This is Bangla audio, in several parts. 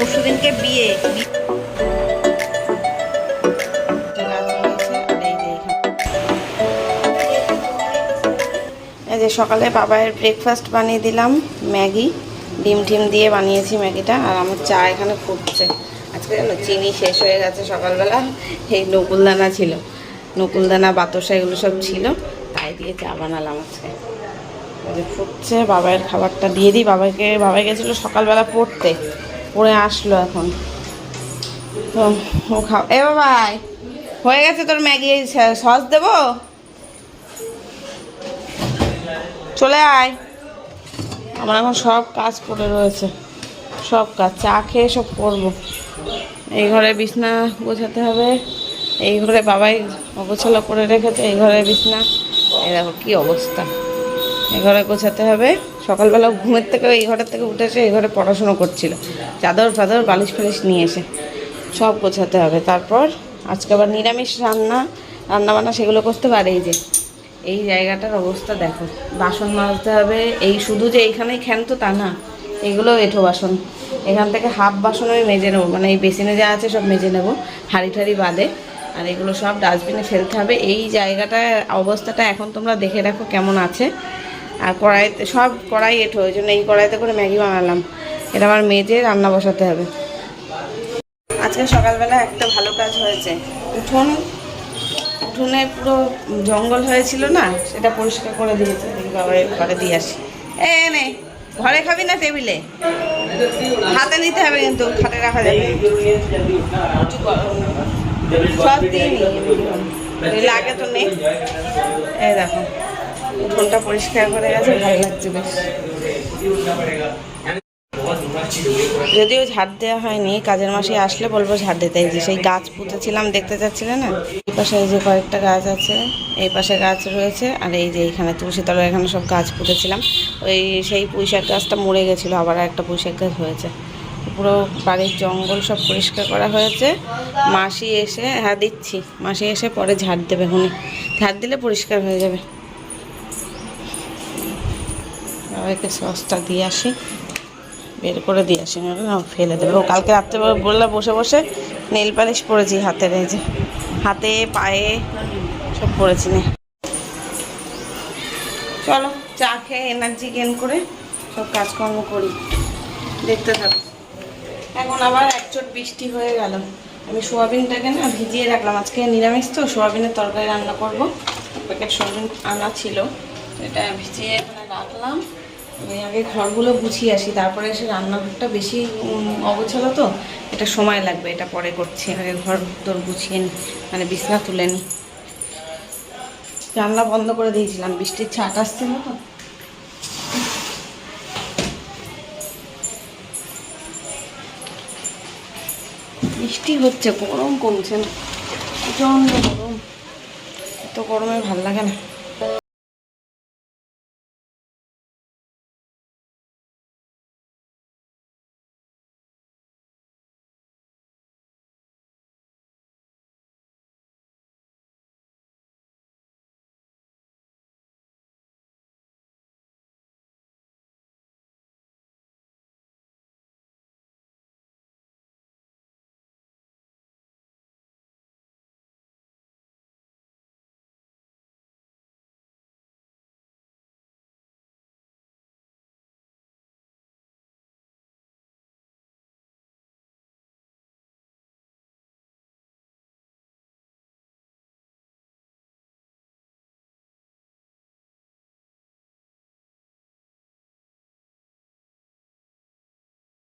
পরশু দিনকে বিয়ে যে সকালে বাবায়ের ব্রেকফাস্ট বানিয়ে দিলাম, ম্যাগি। ডিম টিম দিয়ে বানিয়েছি ম্যাগিটা, আর আমার চা এখানে ফুটছে। আজকে জানো চিনি শেষ হয়ে গেছে সকালবেলা, এই নকুলদানা ছিল। নকুলদানা, বাতাসা এগুলো সব ছিল, তাই দিয়ে চা বানালাম আজকে। ফুটছে বাবাইয়ের খাবারটা দিয়ে দিই। বাবাকে, বাবাই গেছিল সকালবেলা পড়তে। পড়ে আসলো এখন। তো ও খাও এ বাবাই হয়ে গেছে তোর ম্যাগি সস দেবো? চলে আয়। আমার এখন সব কাজ পড়ে রয়েছে। সব কাজ, চা খেয়ে সব করব এই ঘরে বিছনা গোছাতে হবে। এই ঘরে বাবাই অগোছালো করে রেখেছে, এই ঘরে বিছনা। এই দেখো কী অবস্থা। এই ঘরে গোছাতে হবে। সকালবেলা ঘুমের থেকে এই ঘরের থেকে উঠে এসে এই ঘরে পড়াশুনো করছিল। চাদর ফাদর, বালিশ ফালিশ নিয়ে এসে সব গোছাতে হবে। তারপর আজকে আবার নিরামিষ রান্না রান্না বান্না সেগুলো করতে পারে এই যে, এই জায়গাটার অবস্থা দেখো। বাসন মাজতে হবে। এই শুধু যে এইখানেই ক্ষান্ত তা না, এগুলো এঁঠো বাসন। এখান থেকে হাফ বাসন আমি মেজে নেব। মানে এই বেসিনে যা আছে সব মেজে নেব। হাঁড়ি ঠাড়ি বাদে। আর এগুলো সব ডাস্টবিনে ফেলতে হবে। এই জায়গাটার অবস্থাটা এখন তোমরা দেখে রাখো কেমন আছে। আর কড়াইতে, সব কড়াই এঁঠো ওই জন্য এই কড়াইতে করে ম্যাগি বানালাম। এটা আমার মেজে রান্না বসাতে হবে। আজকে সকালবেলা একটা ভালো কাজ হয়েছে। উঠোন, উঠোনে পুরো জঙ্গল হয়েছিল না, সেটা পরিষ্কার করে দিয়েছে। দেখি বাবা ঘরে দিয়ে আসি। এ নে, ঘরে খাবি না টেবিলে? হাতে নিতে হবে কিন্তু খাটে রাখা যাবে সব দিয়ে লাগে তো নেই এই দেখো। উঠোনটা পরিষ্কার করে গেছে, ভালো লাগছে বেশ। যদিও ঝাড় দেওয়া হয়নি, কাজের মাসে আসলে বলব ঝাড় দিতে। যে সেই গাছ পুঁতেছিলাম, দেখতে চাচ্ছিলে না? এই পাশে এই যে কয়েকটা গাছ আছে, এই পাশে গাছ রয়েছে, আর এই যে এইখানে তুলসী তলায় এখানে সব গাছ পুঁতেছিলাম। ওই সেই পুঁইশাক গাছটা মরে গেছিল, আবার একটা পুঁইশাক গাছ হয়েছে। পুরো বাড়ির জঙ্গল সব পরিষ্কার করা হয়েছে। মাসি এসে হ্যাঁ দিচ্ছি। মাসি এসে পরে ঝাড় দেবে, হুনি। ঝাড় দিলে পরিষ্কার হয়ে যাবে। সবাইকে সসটা দিয়ে আসি। বের করে দিয়ে আসি না ফেলে দেবে। ও কালকে রাত্রে বললে বসে বসে নেল পালিশ পরেছি হাতের এই যে, হাতে, পায়ে সব পরেছি নে। চলো চা খেয়ে এনার্জি গেন করে সব কাজকর্ম করি। দেখতে থাকো। এখন আবার একচোট বৃষ্টি হয়ে গেল। আমি সোয়াবিনটাকে না ভিজিয়ে রাখলাম। আজকে নিরামিষ তো, সোয়াবিনের তরকারি রান্না করব। প্যাকেট সোয়াবিন আনা ছিল এটা ভিজিয়ে এখানে রাখলাম। আমি আগে ঘরগুলো গুছিয়ে আসি, তারপরে এসে রান্নাঘরটা বেশি অগোছালো তো, এটা সময় লাগবে, এটা পরে করছি। আগে ঘর তোর গুছিয়ে মানে বিছনা তুলে জানলা বন্ধ করে দিয়েছিলাম, বৃষ্টির ছাট আসছিল তো। বৃষ্টি হচ্ছে, গরম কমছে না, প্রচণ্ড গরম। এত গরমে ভালো লাগে না।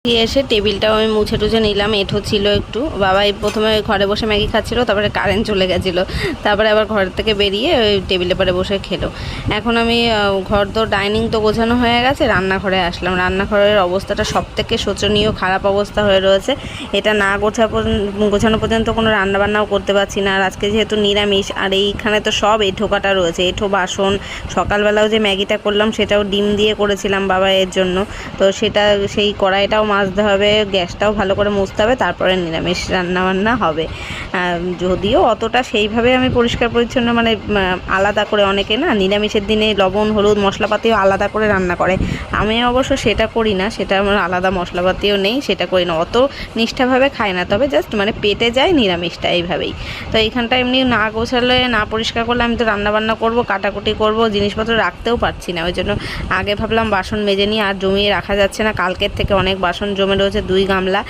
দিয়ে এসে টেবিলটাও আমি মুছে টুছে নিলাম, এঁঠো ছিল একটু। বাবা এই প্রথমে ঘরে বসে ম্যাগি খাচ্ছিলো, তারপরে কারেন্ট চলে গেছিল। তারপরে আবার ঘর থেকে বেরিয়ে ওই টেবিলে পরে বসে খেলো। এখন আমি ঘর তো ডাইনিং তো গোছানো হয়ে গেছে, রান্নাঘরে আসলাম। রান্নাঘরের অবস্থাটা সব থেকে শোচনীয়, খারাপ অবস্থা হয়ে রয়েছে। এটা না গোছা গোছানো পর্যন্ত কোনো রান্নাবান্নাও করতে পারছি না। আর আজকে যেহেতু নিরামিষ, আর এইখানে তো সব এঁঠো কাটা রয়েছে। এঁঠো বাসন, সকালবেলাও যে ম্যাগিটা করলাম, সেটাও ডিম দিয়ে করেছিলাম বাবা এর জন্য। তো সেটা, সেই কড়াইটাও মাজতে হবে, গ্যাসটাও ভালো করে মুছতে হবে, তারপরে নিরামিষ রান্নাবান্না হবে। যদিও অতটা সেইভাবে আমি পরিষ্কার পরিচ্ছন্ন মানে আলাদা করে অনেকে না, নিরামিষের দিনে লবণ, হলুদ, মশলাপাতিও আলাদা করে রান্না করে। আমি অবশ্য সেটা করি না, সেটা আমার আলাদা মশলাপাতিও নেই, সেটা করি না। অত নিষ্ঠাভাবে খাই না, তবে জাস্ট মানে পেটে যায় নিরামিষটা এইভাবেই। তো এইখানটা এমনি না গোছালে, না পরিষ্কার করলে আমি তো রান্নাবান্না করব, কাটাকুটি করব, জিনিসপত্র রাখতেও পারছি না। ওই জন্য আগে ভাবলাম বাসন মেজে নিয়ে আর জমিয়ে রাখা যাচ্ছে না। কালকের থেকে অনেক বাসন জমে রয়েছে দুই গামলা।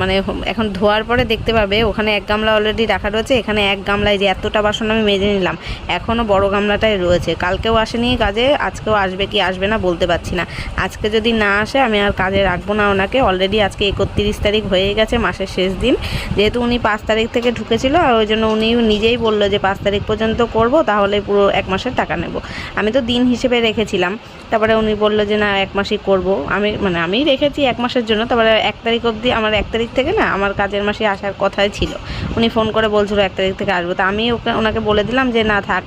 মানে এখন ধোয়ার পরে দেখতে পাবে, ওখানে এক গামলা অলরেডি রাখা রয়েছে, এখানে এক গামলায় যে এতটা বাসন আমি মেজে নিলাম এখনও বড় গামলাটাই রয়েছে। কালকেও আসেনি কাজে, আজকেও আসবে কি আসবে না বলতে পারছি না। আজকে যদি না আসে, আমি আর কাজে রাখব না ওনাকে। অলরেডি আজকে একত্রিশ তারিখ হয়ে গেছে মাসের শেষ দিন। যেহেতু উনি পাঁচ তারিখ থেকে ঢুকেছিল, আর ওই জন্য উনি নিজেই বলল যে পাঁচ তারিখ পর্যন্ত করব, তাহলে পুরো এক মাসের টাকা নেব। আমি তো দিন হিসেবে রেখেছিলাম, তারপরে উনি বলল যে না, এক মাসই করব। আমি মানে আমি রেখেছি, এক মাসের জন্য তারপরে এক তারিখ অবধি আমার এক তারিখ থেকে না আমার কাজের মাসে আসার কথাই ছিল। উনি ফোন করে বলছিল এক তারিখ থেকে আসব। তা আমি ওকে, ওনাকে বলে দিলাম যে, না থাক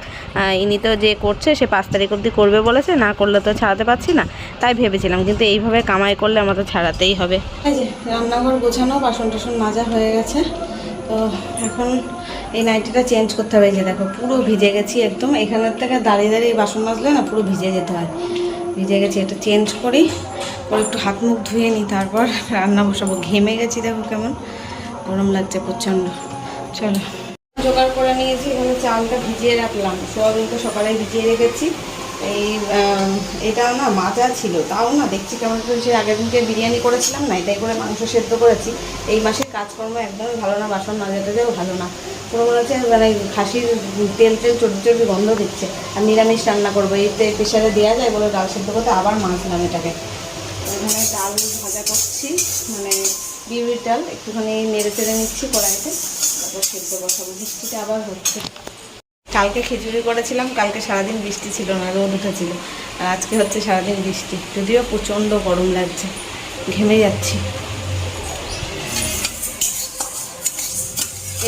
ইনি তো যে করছে সে পাঁচ তারিখ অবধি করবে বলেছে, না করলে তো ছাড়াতে পারছি না। তাই ভেবেছিলাম, কিন্তু এইভাবে কামাই করলে আমার তো ছাড়াতেই হবে। রান্নাঘর গোছানো, বাসন টাসন মাজা হয়ে গেছে। তো এখন এই নাইটিটা চেঞ্জ করতে হবে। যে দেখো, পুরো ভিজে গেছি একদম। এখানের থেকে দাঁড়িয়ে দাঁড়িয়ে বাসন মাজলে না পুরো ভিজে যেতে হয়। ভিজে গেছি, এটা চেঞ্জ করি করে একটু হাত মুখ ধুয়ে নিই, তারপর রান্না বসাবো। ঘেমে গেছি, দেখো কেমন। গরম লাগছে প্রচণ্ড। চলো। জোগাড় করে নিয়েছি, এখানে চালটা ভিজিয়ে রাখলাম। সোয়াবিনটা সকালে ভিজিয়ে রেখেছি। এই এটাও না মাজা ছিল। তাও না দেখছি কেমন করে সে আগের দিনকে বিরিয়ানি করেছিলাম না, এটাই করে মাংস সেদ্ধ করেছি। এই মাসের কাজকর্ম একদমই ভালো না, বাসন মাজা টাজাও ভালো না। পুরো মনে হচ্ছে মানে খাসির তেল তেল চর্বি চর্বি গন্ধ দিচ্ছে। আর নিরামিষ রান্না করব, এতে প্রেশারে দেওয়া যায় বলে ডাল সেদ্ধ করতে আবার মাজলাম এটাকে। এখানে ডাল ভাজা করছি মানে বিউরির ডাল, একটুখানি নেড়ে চেড়ে নিচ্ছি কড়াইতে, তারপর সেদ্ধ বসাবো। বৃষ্টিটা আবার হচ্ছে। কালকে খিচুড়ি করেছিলাম, কালকে সারাদিন বৃষ্টি ছিল না, রোদ উঠেছিল। আর আজকে হচ্ছে সারাদিন বৃষ্টি, যদিও প্রচণ্ড গরম লাগছে, ঘেমে যাচ্ছি।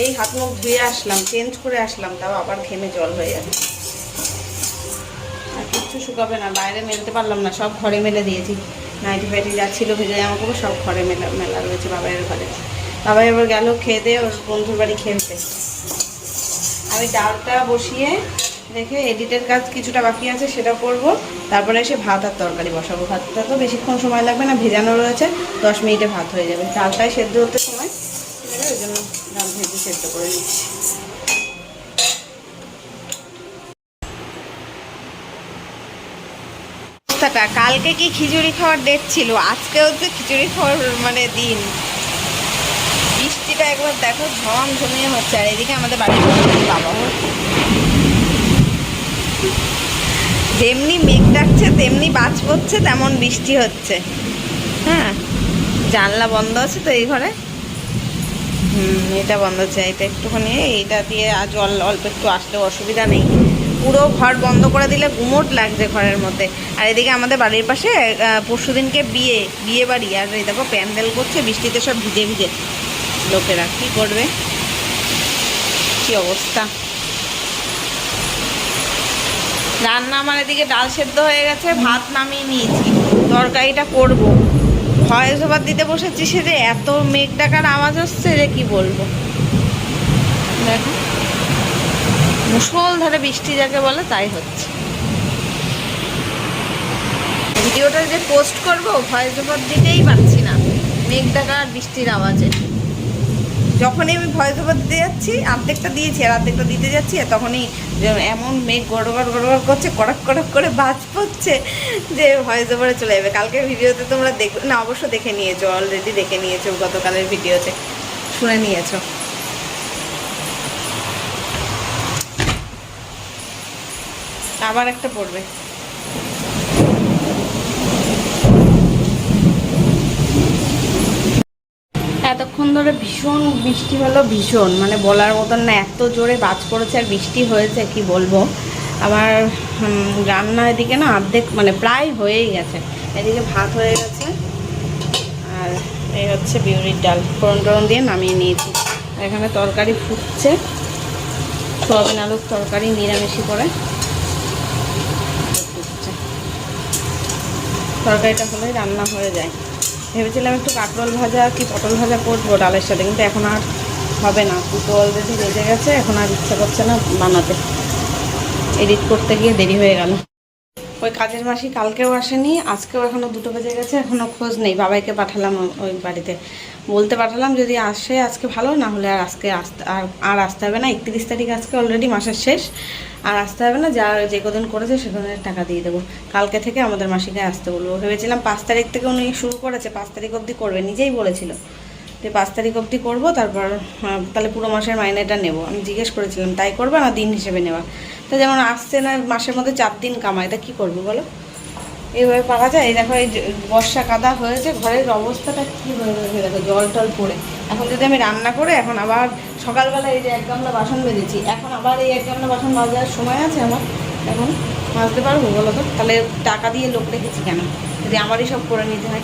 এই হাত মুখ ধুয়ে আসলাম চেঞ্জ করে আসলাম, তাও আবার ঘেমে জল হয়ে যাবে আর কিচ্ছু শুকাবে না, বাইরে মেলতে পারলাম না, সব ঘরে মেলে দিয়েছি। নাইটি ফাইটি যা ছিল ভেজে জামা কাপড় সব ঘরে মেলা মেলা রয়েছে বাবাইয়ের ঘরে। বাবাই এবার গেল খেয়ে দিয়ে ওর বন্ধুর বাড়ি খেলতে। আমি ডালটা বসিয়ে রেখে এডিটের কাজ কিছুটা বাকি আছে, সেটা করব। তারপরে এসে ভাত আর তরকারি বসাবো। ভাতটা তো বেশিক্ষণ সময় লাগবে না, ভেজানো রয়েছে, দশ মিনিটে ভাত হয়ে যাবে। ডালটাই সেদ্ধ হতে সময় ওই জন্য ডাল ভেজে সেদ্ধ করে নিচ্ছি। কালকে কি খিচুড়ি খাওয়ার ডেট ছিল? আজকে হচ্ছে খিচুড়ি খাওয়ার মানে দিন। বৃষ্টিটা একবার দেখো ঝম ঝমিয়ে হচ্ছে, আর এদিকে আমাদের বাড়ির বাবা। যেমনি মেঘ ডাকছে, তেমনি বাজ পড়ছে, তেমন বৃষ্টি হচ্ছে। হ্যাঁ জানলা বন্ধ আছে তো এই ঘরে? হুম, এটা বন্ধ আছে, এটা একটুখানি এইটা দিয়ে জল অল্প একটু আসলেও অসুবিধা নেই। পুরো ঘর বন্ধ করে দিলে গুমোট লাগছে ঘরের মধ্যে। আর এদিকে আমাদের বাড়ির পাশে পরশু দিনকে বিয়ে বিয়ে বাড়ি আর এই দেখো, প্যান্ডেল করছে, বৃষ্টিতে সব ভিজে ভিজে। লোকেরা কি করবে? কি অবস্থা? রান্না আমার এদিকে ডাল সেদ্ধ হয়ে গেছে, ভাত নামিয়ে নিয়েছি। তরকারিটা করব। ভয়েস ওভার দিতে বসেছি সে যে এত মেঘ ডাকার আওয়াজ হচ্ছে যে কি বলব? দেখো। মুসলধারে বৃষ্টি যাকে বলে তাই হচ্ছে। ভিডিওটা যে পোস্ট করব, ভয়েস ওভার দিতেই পারছি না। মেঘ ডাকা আর বৃষ্টির আওয়াজে। যখনই আমি ভয়েস ওভার দিতে যাচ্ছি অর্ধেকটা দিয়েছি আর অর্ধেকটা দিতে যাচ্ছি, আর তখনই এমন মেঘ গড়গড় গড়গড় করছে, কড়াক কড়াক করে বাজ পড়ছে যে ভয়েস ওভারে চলে যাবে। কালকের ভিডিওতে তোমরা দেখ না, অবশ্য দেখে নিয়েছো অলরেডি দেখে নিয়েছো গতকালের ভিডিওতে। শুনে নিয়েছো। আবার একটা পড়বে। এতক্ষণ ধরে ভীষণ বৃষ্টি হলো, ভীষণ। মানে বলার মতন না, এত জোরে বাজ পড়েছে আর বৃষ্টি হয়েছে, কি বলব? আমার রান্না এদিকে না অর্ধেক মানে প্রায় হয়েই গেছে। এদিকে ভাত হয়ে গেছে। আর এই হচ্ছে বিউরির ডাল। ফোড়ন টোড়ন দিয়ে নামিয়ে নিয়েছি। এখানে তরকারি ফুটছে। সোয়াবিন আলুর তরকারি নিরামিষি করে তরকারিটা হলেই রান্না হয়ে যায়। ভেবেছিলাম একটু কাঁকরোল ভাজা কি পটল ভাজা করব ডালের সাথে, কিন্তু এখন আর হবে না। দুটো অলরেডি বেজে গেছে, এখন আর ইচ্ছা করছে না বানাতে। এডিট করতে গিয়ে দেরি হয়ে গেল। ওই কাজের মাসি কালকেও আসেনি, আজকেও এখনও দুটো বেজে গেছে এখনও খোঁজ নেই। বাবাইকে পাঠালাম ওই বাড়িতে। বলতে পাঠালাম যদি আসে আজকে ভালো, না হলে আর আজকে আসতে আর আর আসতে হবে না। একত্রিশ তারিখ আজকে অলরেডি মাসের শেষ। আর আসতে হবে না, যা যে কদিন করেছে সেদিনের টাকা দিয়ে দেবো। কালকে থেকে আমাদের মাসিকে আসতে বলব। ভেবেছিলাম পাঁচ তারিখ থেকে উনি শুরু করেছে, পাঁচ তারিখ অবধি করবে, নিজেই বলেছিল যে পাঁচ তারিখ অবধি করব, তারপর তাহলে পুরো মাসের মাইনেটা নেব। আমি জিজ্ঞেস করেছিলাম, তাই করবে না দিন হিসেবে নেওয়া? তো যেমন আসছে না মাসের মধ্যে চার দিন কামায় তা কী করব বলো? এইভাবে পাওয়া যায়? এই দেখো, এই বর্ষা কাদা হয়েছে, ঘরের অবস্থাটা কী হয়ে গেছে দেখো, জল টল পড়ে। এখন যদি আমি রান্না করে, এখন আবার সকালবেলা এই যে এক গামলা বাসন বেজেছি এখন আবার এই এক গামলা বাসন মাজার সময় আছে আমার। এখন মাজতে পারব বলো তো? তাহলে টাকা দিয়ে লোক রেখেছি কেন? যদি আমারই সব করে নিতে হয়।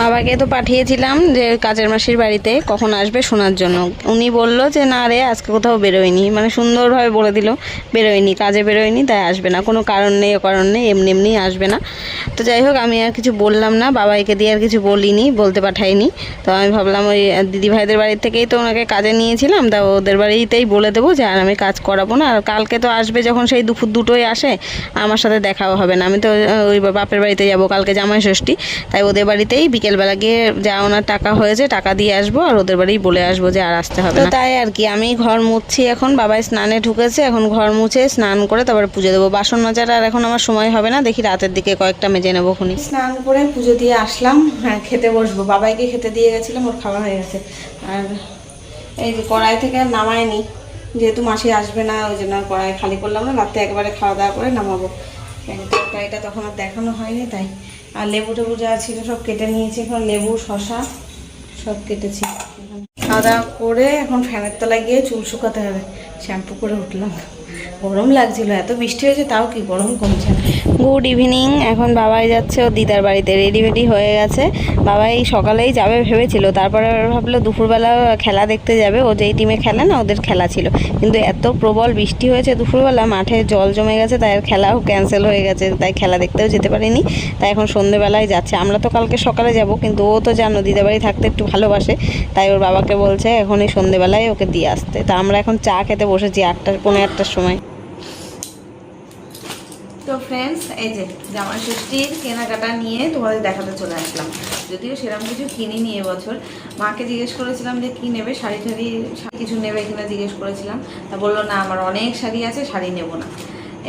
বাবাকে তো পাঠিয়েছিলাম যে কাজের মাসির বাড়িতে কখন আসবে শোনার জন্য। উনি বলল যে, না রে, আজকে কোথাও বেরোয়নি। মানে সুন্দরভাবে বলে দিল, বেরোয়নি, কাজে বেরোয়নি, তাই আসবে না। কোনো কারণ নেই ও কারণ নেই, এমনি এমনি আসবে না। তো যাই হোক, আমি আর কিছু বললাম না বাবাইকে দিয়ে আর কিছু বলিনি, বলতে পাঠাইনি। তো আমি ভাবলাম ওই দিদি ভাইদের বাড়ি থেকেই তো ওনাকে কাজে নিয়েছিলাম, তা ওদের বাড়িতেই বলে দেবো যে, আর আমি কাজ করাবো না। আর কালকে তো আসবে যখন সেই দুপুর দুটোই আসে, আমার সাথে দেখাও হবে না। আমি তো ওই বাপের বাড়িতে যাব, কালকে জামাই ষষ্ঠী, তাই ওদের বাড়িতেই বিকেলবেলা গিয়ে যা ওনার টাকা হয়েছে টাকা দিয়ে আসব আর ওদের বাড়ি বলে আসব যে আর আসতে হবে না। তাই আর কি আমি ঘর মুছছি এখন বাবাই স্নানে ঢুকেছে এখন ঘর মুছে স্নান করে তারপরে পুজো দেবো। বাসন মাজার আর এখন আমার সময় হবে না দেখি রাতের দিকে কয়েকটা মেজে নেব খুনি। স্নান করে পুজো দিয়ে আসলাম হ্যাঁ খেতে বসবো। বাবাইকে খেতে দিয়ে গেছিলাম ওর খাওয়া হয়ে গেছে। আর এই যে কড়াই থেকে আর নামায়নি যেহেতু মাসি আসবে না ওই জন্য কড়াই খালি করলাম না রাতে একবারে খাওয়া দাওয়া করে নামাবো। তরকারিটা তখন আর দেখানো হয়নি তাই আর লেবু টেবু যা ছিল সব কেটে নিয়েছি, এখন লেবু শশা সব কেটেছি। খাওয়া দাওয়া করে এখন ফ্যানের তলায় গিয়ে চুল শুকাতে হবে। শ্যাম্পু করে উঠলাম। গরম লাগছিল, এত বৃষ্টি হয়েছে, তাও কি গরম কমছে গুড ইভিনিং এখন বাবাই যাচ্ছে, ও দিদার বাড়িতে রেডি রেডি হয়ে গেছে। বাবাই সকালেই যাবে ভেবেছিল, তারপরে ভাবলো দুপুরবেলা খেলা দেখতে যাবে, ও যেই টিমে খেলে না, ওদের খেলা ছিল। কিন্তু এত প্রবল বৃষ্টি হয়েছে দুপুরবেলা, মাঠে জল জমে গেছে, তাই খেলাও ক্যান্সেল হয়ে গেছে, তাই খেলা দেখতেও যেতে পারিনি। তাই এখন সন্ধেবেলায় যাচ্ছে। আমরা তো কালকে সকালে যাব, কিন্তু ও তো জানো দিদার বাড়ি থাকতে একটু ভালোবাসে, তাই ওর বাবাকে বলছে এখন এই সন্ধেবেলায় ওকে দিয়ে আসতে। তা আমরা এখন চা খেতে বসেছি আটটা, পৌনে আটটার সময়। ফ্রেন্ডস এই যে জামা ষষ্ঠীর কেনাকাটা নিয়ে তোমাদের দেখাতে চলে আসলাম। যদিও সেরকম কিছু কিনিনি এবছর। মাকে জিজ্ঞেস করেছিলাম যে, কি নেবে? শাড়ি টাড়ি কিছু নেবে কিনা? জিজ্ঞেস করেছিলাম। তা বলল, না, আমার অনেক শাড়ি আছে, শাড়ি নেব না।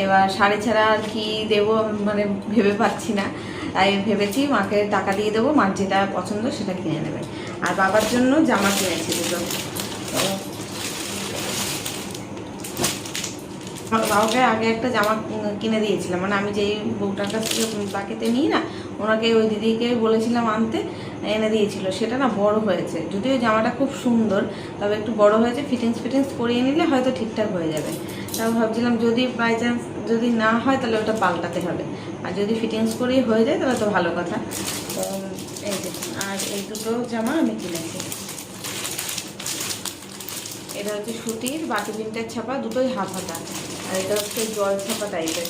এবার শাড়ি ছাড়া আর কি দেবো মানে ভেবে পাচ্ছি না। তাই ভেবেছি মাকে টাকা দিয়ে দেবো, মার যেটা পছন্দ সেটা কিনে নেবে। আর বাবার জন্য জামা কিনেছি দুটো। বাবাকে আগে একটা জামা কিনে দিয়েছিলাম। মানে আমি যেই বউটার কাছ থেকে বাকিতে নিই না, ওনাকে ওই দিদিকে বলেছিলাম আনতে, এনে দিয়েছিল। সেটা না বড় হয়েছে। যদিও জামাটা খুব সুন্দর, তবে একটু বড় হয়েছে ফিটিংস ফিটিংস করিয়ে নিলে হয়তো ঠিকঠাক হয়ে যাবে। তাও ভাবছিলাম যদি বাই চান্স যদি না হয়, তাহলে ওটা পাল্টাতে হবে। আর যদি ফিটিংস করেই হয়ে যায়, তাহলে তো ভালো কথা। তো, এই যে, আর এই দুটো জামা আমি কিনেছি। এটা হচ্ছে সুতির বাটি প্রিন্টের ছাপা, দুটোই হাফ হাতা। আর এটা হচ্ছে জল ছাপা টাইপের।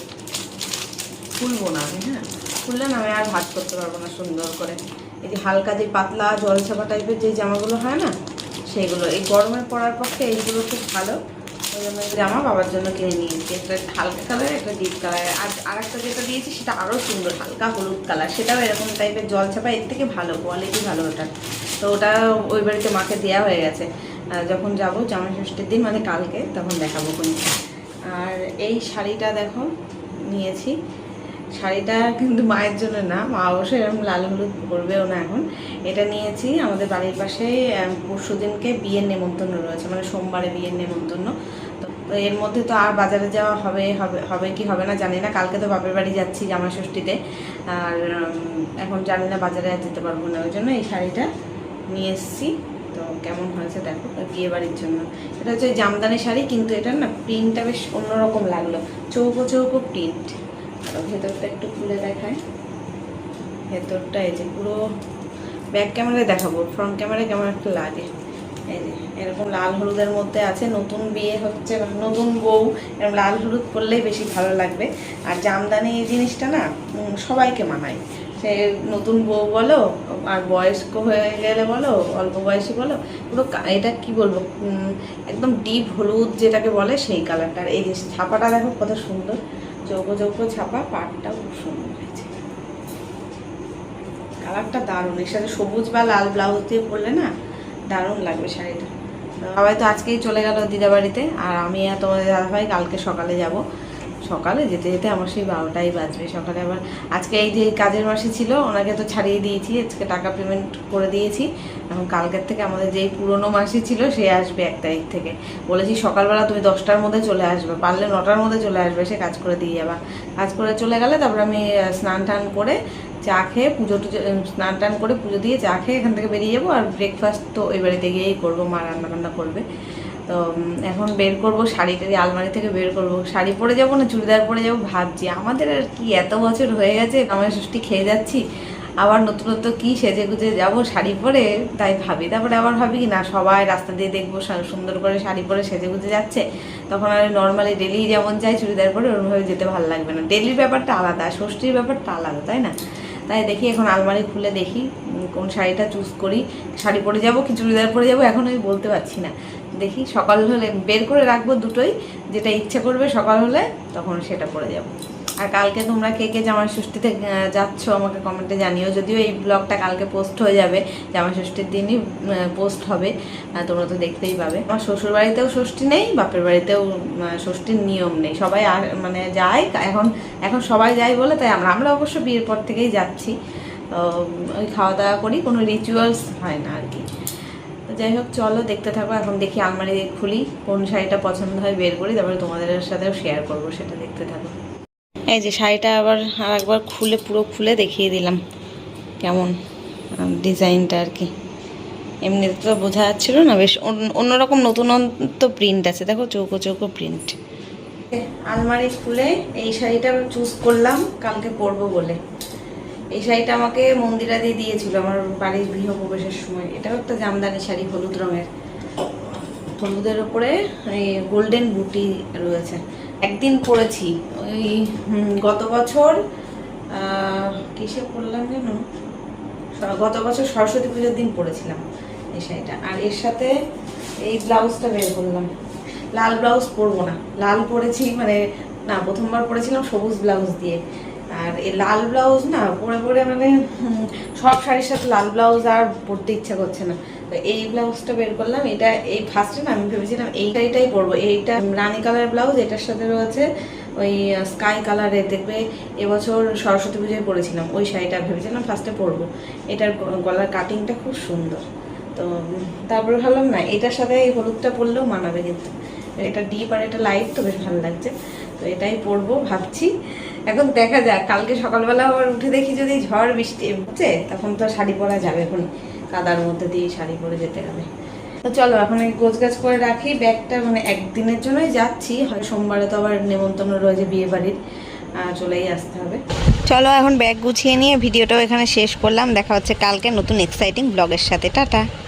খুলবো না আমি হ্যাঁ? খুললে না আমি আর ভাজ করতে পারব না সুন্দর করে। এই যে হালকা যে পাতলা জল ছাপা টাইপের যে জামাগুলো হয় না, সেইগুলো। এই গরমের পরার পক্ষে এইগুলো খুব ভালো। ওই জন্য জামা বাবার জন্য কিনে নিয়েছি একটা হালকা কালার একটা ডিপ কালার আর আরেকটা যেটা দিয়েছি, সেটা আরও সুন্দর, হালকা হলুদ কালার সেটাও এরকম টাইপের জল ছাপা, এর থেকে ভালো কোয়ালিটি ভালো ওটা। তো ওটা ওই বাড়িতে মাকে দেওয়া হয়ে গেছে। যখন যাব জামা ষষ্ঠীর দিন মানে কালকে, তখন দেখাবো কোন আর এই শাড়িটা দেখো, নিয়েছি। শাড়িটা কিন্তু মায়ের জন্য না, মা অবশ্যই এরকম লাল হলুদ করবেও না এখন। এটা নিয়েছি, আমাদের বাড়ির পাশে পরশু দিনকে বিয়ের নেমন্তন্ন রয়েছে মানে সোমবারে বিয়ের নেমন্তন্ন। তো এর মধ্যে তো আর বাজারে যাওয়া হবে হবে কি হবে না জানি না, কালকে তো বাপের বাড়ি যাচ্ছি জামা ষষ্ঠীতে। আর এখন জানি না বাজারে যেতে পারব না, ওই জন্য এই শাড়িটা নিয়ে এসেছি। তো কেমন হয়েছে দেখো বিয়ে বাড়ির জন্য। এটা হচ্ছে জামদানি শাড়ি, কিন্তু এটার না প্রিন্টটা বেশ অন্যরকম লাগল। চৌকো চৌকো প্রিন্ট। আর ভেতরটা একটু খুলে দেখায়। ভেতরটা এই যে পুরো ব্যাক ক্যামেরায় দেখাবো ফ্রন্ট ক্যামেরায় কেমন একটা লাগে। এই যে এরকম লাল হলুদের মধ্যে আছে, নতুন বিয়ে হচ্ছে মানে নতুন বউ, এরকম লাল হলুদ করলেই বেশি ভালো লাগবে। আর জামদানি এই জিনিসটা না সবাইকে মানায়। সে নতুন বউ বলো আর বয়স্ক হয়ে গেলে বলো, অল্প বয়সী বলো, পুরো এটা কি বলব একদম ডিপ হলুদ যেটাকে বলে সেই কালারটা আর এই যে ছাপাটা দেখো কত সুন্দর। চৌকো চৌকো ছাপা, পাটটাও খুব সুন্দর হয়েছে। কালারটা দারুণ। এর সাথে সবুজ বা লাল ব্লাউজ দিয়ে পরলে না দারুণ লাগবে শাড়িটা। সবাই তো আজকেই চলে গেল দিদা বাড়িতে আর আমি আর তোমাদের দাদাভাই কালকে সকালে যাব। সকালে যেতে যেতে আমার সেই বারোটাই বাজবে। সকালে আবার আজকে এই যে কাজের মাসে ছিল, ওনাকে তো ছাড়িয়ে দিয়েছি, আজকে টাকা পেমেন্ট করে দিয়েছি। এখন কালকের থেকে আমাদের যেই পুরনো মাসি ছিল, সে আসবে এক তারিখ থেকে। বলেছি, সকালবেলা তুমি দশটার মধ্যে চলে আসবে, পারলে নটার মধ্যে চলে আসবে, সে কাজ করে দিয়ে যাবা। কাজ করে চলে গেলে তারপর আমি স্নান টান করে চা খেয়ে পুজো টুজো স্নান টান করে পুজো দিয়ে চা খেয়ে এখান থেকে বেরিয়ে যাব। আর ব্রেকফাস্ট তো ওই বাড়িতে গিয়েই করব, মা রান্না বান্না করবে। তো এখন বের করব, শাড়ি টাড়ি আলমারি থেকে বের করব। শাড়ি পরে যাব না, চুড়িদার পরে যাব ভাবছি। আমাদের আর কি এত বছর হয়ে গেছে আমার ষষ্ঠী খেয়ে যাচ্ছি, আবার নতুনত্ব কী সেজে গুজে যাব শাড়ি পরে, তাই ভাবি। তারপরে আবার ভাবি কি, না, সবাই রাস্তা দিয়ে দেখব সুন্দর করে শাড়ি পরে সেজে গুজে যাচ্ছে। তখন আর নর্মালি ডেলি যেমন যাই চুড়িদার পরে ওরমভাবে যেতে ভালো লাগবে না। ডেলির ব্যাপারটা আলাদা, ষষ্ঠীর ব্যাপারটা আলাদা, তাই না? তাই দেখি এখন আলমারি খুলে দেখি কোন শাড়িটা চুজ করি। শাড়ি পরে যাব কি, চুড়িদার পরে যাব, এখন আমি বলতে পারছি না। দেখি, সকাল হলে বের করে রাখব দুটোই, যেটা ইচ্ছে করবে সকাল হলে, তখন সেটা পরে যাব। আর কালকে তোমরা কে কে জামাই ষষ্ঠীতে যাচ্ছ আমাকে কমেন্টে জানিও, যদিও এই ব্লগটা কালকে পোস্ট হয়ে যাবে, জামাই ষষ্ঠীর দিনই পোস্ট হবে তোমরা তো দেখতেই পাবে। আমার শ্বশুর বাড়িতেও ষষ্ঠী নেই, বাপের বাড়িতেও ষষ্ঠীর নিয়ম নেই। সবাই আ- মানে যায়, এখন এখন সবাই যায় বলে, তাই আমরা আমরা অবশ্য বিয়ের পর থেকেই যাচ্ছি। তো, ওই খাওয়া দাওয়া করি, কোনো রিচুয়ালস হয় না আর কি। যাই হোক, চলো দেখতে থাকো। এখন দেখি আলমারি খুলি, কোন শাড়িটা পছন্দ হয় বের করি, তারপরে তোমাদের সাথেও শেয়ার করব, সেটা দেখতে থাকো। এই যে শাড়িটা আবার আর একবার খুলে, পুরো খুলে দেখিয়ে দিলাম, কেমন ডিজাইনটা আর কি। এমনিতে তো বোঝা যাচ্ছিল না, বেশ অন্য- অন্যরকম নতুনত্ব প্রিন্ট আছে, দেখো, চৌকো চৌকো প্রিন্ট আলমারি খুলে এই শাড়িটা চুজ করলাম, কালকে পরবো বলে। এই শাড়িটা আমাকে মন্দিরা দিয়ে দিয়েছিল, আমার বাড়ির গৃহপ্রবেশের সময়। এটাও একটা জামদানি শাড়ি, হলুদ রঙের। হলুদের ওপরে গোল্ডেন বুটি রয়েছে। একদিন পরেছি, ওই গত বছর কিসে পরলাম যেন? গত বছর সরস্বতী পুজোর দিন পরেছিলাম এই শাড়িটা। আর এর সাথে এই ব্লাউজটা বের করলাম। লাল ব্লাউজ পরবো না। লাল পরেছি মানে না, প্রথমবার পরেছিলাম সবুজ ব্লাউজ দিয়ে। আর এই লাল ব্লাউজ না, পরে পরে মানে সব শাড়ির সাথে লাল ব্লাউজ আর পরতে ইচ্ছা করছে না। তো এই ব্লাউজটা বের করলাম, এটা এই ফার্স্টে না, আমি ভেবেছিলাম এই শাড়িটাই পরবো। এইটা রানী কালার ব্লাউজ, এটার সাথে রয়েছে ওই স্কাই কালারের দেখবে এবছর সরস্বতী পুজোয় পরেছিলাম, ওই শাড়িটা ভেবেছিলাম ফার্স্টে পরবো। এটার গলার কাটিংটা খুব সুন্দর। তো তারপরে ভাবলাম না, এটার সাথে এই হলুদটা পরলেও মানাবে কিন্তু। এটা ডিপ আর এটা লাইট তো বেশ ভালো লাগছে। তো এটাই পরবো, ভাবছি। এখন দেখা যাক, কালকে সকালবেলা আবার উঠে দেখি যদি ঝড় বৃষ্টি হচ্ছে, তখন তো শাড়ি পরা যাবে এখন। কাদার মধ্যে দিয়ে শাড়ি পরে যেতে হবে। তো চলো, এখন এই গোছগাছ করে রাখি, ব্যাগটা মানে একদিনের জন্যই যাচ্ছি, হয় সোমবারে তো আবার নেমন্তন্ন রয়েছে বিয়ে বাড়ির চলেই আসতে হবে। চলো, এখন ব্যাগ গুছিয়ে নিয়ে ভিডিওটাও এখানে শেষ করলাম, দেখা হচ্ছে কালকে নতুন এক্সাইটিং ব্লগের সাথে। টাটা!